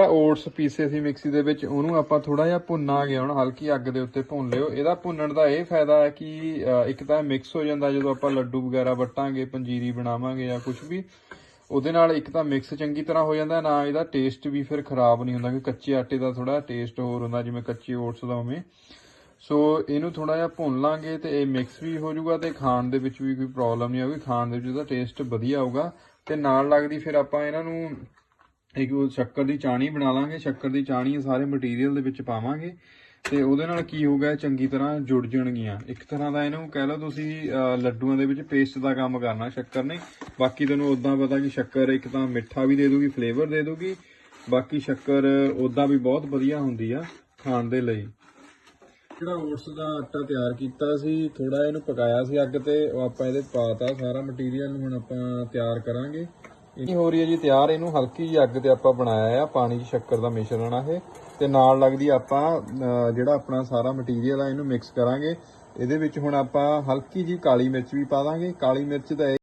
ਜਿਹੜਾ ਓਟਸ ਪੀਸੇ ਸੀ ਮਿਕਸੀ ਦੇ ਵਿੱਚ, ਉਹਨੂੰ ਆਪਾਂ ਥੋੜਾ ਜਿਹਾ ਭੁੰਨਾਂਗੇ ਹੁਣ ਹਲਕੀ ਅੱਗ ਦੇ ਉੱਤੇ ਭੁੰਨ ਲਿਓ। ਇਹਦਾ ਭੁੰਨਣ ਦਾ ਇਹ ਫਾਇਦਾ ਹੈ ਕਿ ਇੱਕ ਤਾਂ ਮਿਕਸ ਹੋ ਜਾਂਦਾ ਜਦੋਂ ਆਪਾਂ ਲੱਡੂ ਵਗੈਰਾ ਵੱਟਾਂਗੇ, ਪੰਜੀਰੀ ਬਣਾਵਾਂਗੇ ਜਾਂ ਕੁਝ ਵੀ। ਉਹਦੇ ਨਾਲ ਇੱਕ ਤਾਂ ਮਿਕਸ ਚੰਗੀ ਤਰ੍ਹਾਂ ਹੋ ਜਾਂਦਾ, ਨਾ ਇਹਦਾ ਟੇਸਟ ਵੀ ਫਿਰ ਖਰਾਬ ਨਹੀਂ ਹੁੰਦਾ, ਕਿ ਕੱਚੇ ਆਟੇ ਦਾ ਥੋੜਾ ਟੇਸਟ ਹੋਰ ਹੁੰਦਾ, ਜਿਵੇਂ ਕੱਚੇ ਓਟਸ ਦਾ ਉਵੇਂ। ਸੋ ਇਹਨੂੰ ਥੋੜਾ ਜਿਹਾ ਭੁੰਨ ਲਾਂਗੇ ਤੇ ਇਹ ਮਿਕਸ ਵੀ ਹੋ ਜਾਊਗਾ ਤੇ ਖਾਣ ਦੇ ਵਿੱਚ ਵੀ ਕੋਈ ਪ੍ਰੋਬਲਮ ਨਹੀਂ ਆਊਗੀ। ਖਾਣ ਦੇ ਵਿੱਚ ਇਹਦਾ ਟੇਸਟ ਵਧੀਆ ਆਊਗਾ। ਤੇ ਨਾਲ ਲੱਗਦੀ ਫਿਰ ਆਪਾਂ ਇਹਨਾਂ ਨੂੰ ਇੱਕ ਉਹ ਸ਼ੱਕਰ ਦੀ ਚਾਣੀ ਬਣਾ ਲਾਂਗੇ, ਸ਼ੱਕਰ ਦੀ ਚਾਣੀ ਸਾਰੇ ਮਟੀਰੀਅਲ ਦੇ ਵਿੱਚ ਪਾਵਾਂਗੇ। ਤੇ ਉਹਦੇ ਨਾਲ ਕੀ ਹੋਊਗਾ, ਇਹ ਚੰਗੀ ਤਰ੍ਹਾਂ ਜੁੜ ਜਾਣਗੀਆਂ। ਇੱਕ ਤਰ੍ਹਾਂ ਦਾ ਇਹਨੂੰ ਕਹਿ ਲਓ ਤੁਸੀਂ ਲੱਡੂਆਂ ਦੇ ਵਿੱਚ ਪੇਸਟ ਦਾ ਕੰਮ ਕਰਨਾ ਸ਼ੱਕਰ ਨੇ। ਬਾਕੀ ਤੁਹਾਨੂੰ ਉਦਾਂ ਪਤਾ ਕਿ ਸ਼ੱਕਰ ਇੱਕ ਤਾਂ ਮਿੱਠਾ ਵੀ ਦੇ ਦੂਗੀ ਫਲੇਵਰ ਦੇ ਦੂਗੀ। ਬਾਕੀ ਸ਼ੱਕਰ ਉਦਾਂ ਵੀ ਬਹੁਤ ਵਧੀਆ ਹੁੰਦੀ ਆ ਖਾਣ ਦੇ ਲਈ। ਜਿਹੜਾ ਓਟਸ ਦਾ ਆਟਾ ਤਿਆਰ ਕੀਤਾ ਸੀ ਥੋੜਾ ਇਹਨੂੰ ਪਕਾਇਆ ਸੀ ਅੱਗ ਤੇ, ਉਹ ਆਪਾਂ ਇਹਦੇ ਪਾਤਾ ਸਾਰਾ ਮਟੀਰੀਅਲ ਨੂੰ ਹੁਣ ਆਪਾਂ ਤਿਆਰ ਕਰਾਂਗੇ। ਇਹ ਹੋ ਰਹੀ ਹੈ ਜੀ? ਤਿਆਰ ਇਹਨੂੰ ਹਲਕੀ ਜਿਹੀ ਅੱਗ ਤੇ ਆਪਾਂ ਬਣਾਇਆ ਆ ਪਾਣੀ 'ਚ ਸ਼ੱਕਰ ਦਾ ਮਿਸ਼ਰਣ ਆ ਇਹ। ਤੇ ਨਾਲ ਲੱਗਦੀ ਆਪਾਂ ਅਹ, ਜਿਹੜਾ ਆਪਣਾ ਸਾਰਾ ਮਟੀਰੀਅਲ ਆ ਇਹਨੂੰ ਮਿਕਸ ਕਰਾਂਗੇ। ਇਹਦੇ ਵਿੱਚ ਹੁਣ ਆਪਾਂ ਹਲਕੀ ਜਿਹੀ ਕਾਲੀ ਮਿਰਚ ਵੀ ਪਾ ਦਾਂਗੇ। ਕਾਲੀ ਮਿਰਚ ਤਾਂ ਇਹ